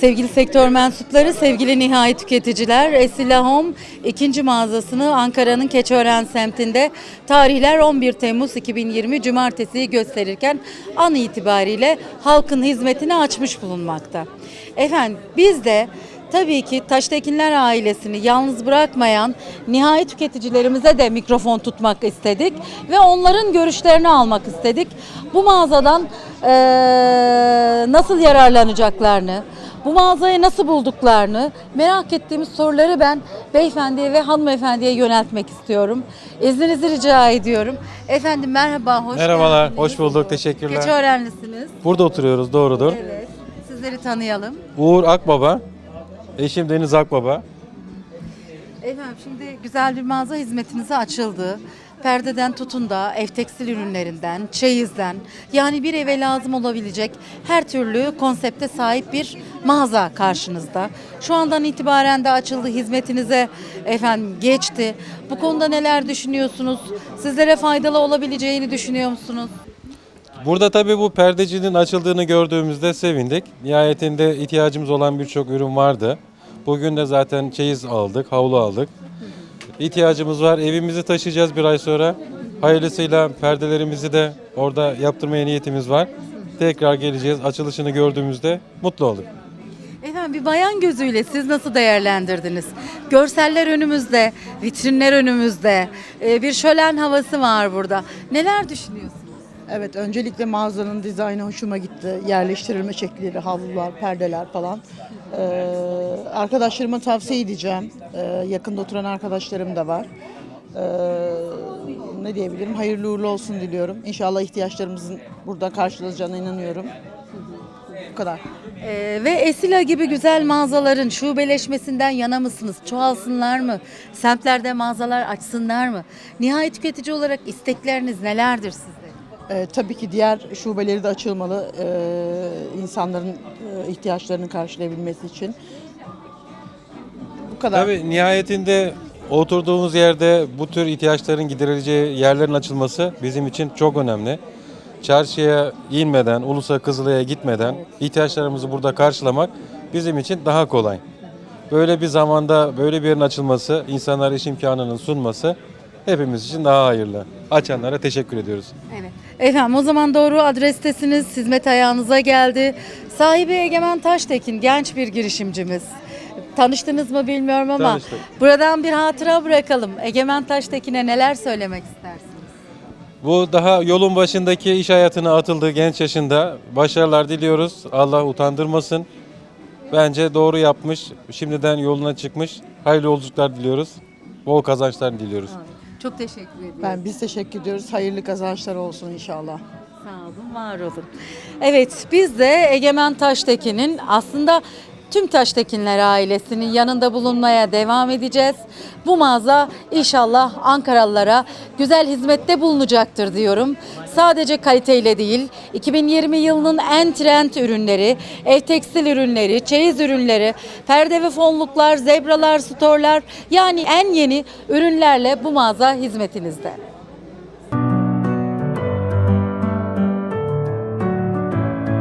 Sevgili sektör mensupları, sevgili nihai tüketiciler, Esila Home ikinci mağazasını Ankara'nın Keçiören semtinde tarihler 11 Temmuz 2020 Cumartesi gösterirken an itibariyle halkın hizmetine açmış bulunmakta. Efendim biz de tabii ki Taştekinler ailesini yalnız bırakmayan nihai tüketicilerimize de mikrofon tutmak istedik ve onların görüşlerini almak istedik. Bu mağazadan eee, nasıl yararlanacaklarını, bu mağazayı nasıl bulduklarını merak ettiğimiz soruları ben beyefendiye ve hanımefendiye yöneltmek istiyorum. İzninizi rica ediyorum. Efendim merhaba, hoş Merhabalar, geldiniz. hoş bulduk, teşekkürler. Keçiörenlisiniz. Burada oturuyoruz, doğrudur. Evet. Sizleri tanıyalım. Uğur Akbaba, eşim Deniz Akbaba. Efendim şimdi güzel bir mağaza hizmetinize açıldı. Perdeden tutun da ev tekstil ürünlerinden, çeyizden yani bir eve lazım olabilecek her türlü konsepte sahip bir mağaza karşınızda. Şu andan itibaren de açıldı hizmetinize efendim geçti. Bu konuda neler düşünüyorsunuz? Sizlere faydalı olabileceğini düşünüyor musunuz? Burada tabii bu perdecinin açıldığını gördüğümüzde sevindik. Nihayetinde ihtiyacımız olan birçok ürün vardı. Bugün de zaten çeyiz aldık, havlu aldık. İhtiyacımız var, evimizi taşıyacağız bir ay sonra. Hayırlısıyla perdelerimizi de orada yaptırmaya niyetimiz var. Tekrar geleceğiz, açılışını gördüğümüzde mutlu olduk. Efendim bir bayan gözüyle siz nasıl değerlendirdiniz? Görseller önümüzde, vitrinler önümüzde, e, bir şölen havası var burada. Neler düşünüyorsunuz? Evet, öncelikle mağazanın dizaynı hoşuma gitti. Yerleştirilme şekilleri, havlular, perdeler falan. Ee, arkadaşlarıma tavsiye edeceğim. Ee, yakında oturan arkadaşlarım da var. Ee, ne diyebilirim? Hayırlı uğurlu olsun diliyorum. İnşallah ihtiyaçlarımızın burada karşılanacağına inanıyorum. Bu kadar. E, ve Esila gibi güzel mağazaların şubeleşmesinden yana mısınız? Çoğalsınlar mı? Semtlerde mağazalar açsınlar mı? Nihai tüketici olarak istekleriniz nelerdir sizde? Ee, tabii ki diğer şubeleri de açılmalı. Ee, insanların e, ihtiyaçlarını karşılayabilmesi için. Bu kadar. Tabii nihayetinde oturduğumuz yerde bu tür ihtiyaçların giderileceği yerlerin açılması bizim için çok önemli. Çarşıya inmeden, Ulusa Kızılay'a gitmeden ihtiyaçlarımızı burada karşılamak bizim için daha kolay. Böyle bir zamanda böyle bir yerin açılması, insanlara iş imkanının sunması hepimiz için daha hayırlı. Açanlara teşekkür ediyoruz. Evet. Efendim o zaman doğru adrestesiniz. Hizmet ayağınıza geldi. Sahibi Egemen Taştekin genç bir girişimcimiz. Tanıştınız mı bilmiyorum ama Tanıştık. buradan bir hatıra bırakalım. Egemen Taştekin'e neler söylemek istersiniz? Bu daha yolun başındaki iş hayatına atıldığı genç yaşında başarılar diliyoruz. Allah utandırmasın. Bence doğru yapmış. Şimdiden yoluna çıkmış. Hayırlı yolculuklar diliyoruz. Bol kazançlar diliyoruz. Çok teşekkür ediyorum. Ben biz teşekkür ediyoruz. Hayırlı kazançlar olsun inşallah. Sağ olun, var olun. Evet, biz de Egemen Taştekin'in aslında tüm Taştekinler ailesinin yanında bulunmaya devam edeceğiz. Bu mağaza inşallah Ankaralılara güzel hizmette bulunacaktır diyorum. Sadece kaliteyle değil, 2020 yılının en trend ürünleri, ev tekstil ürünleri, çeyiz ürünleri, perde ve fonluklar, zebralar, storlar yani en yeni ürünlerle bu mağaza hizmetinizde.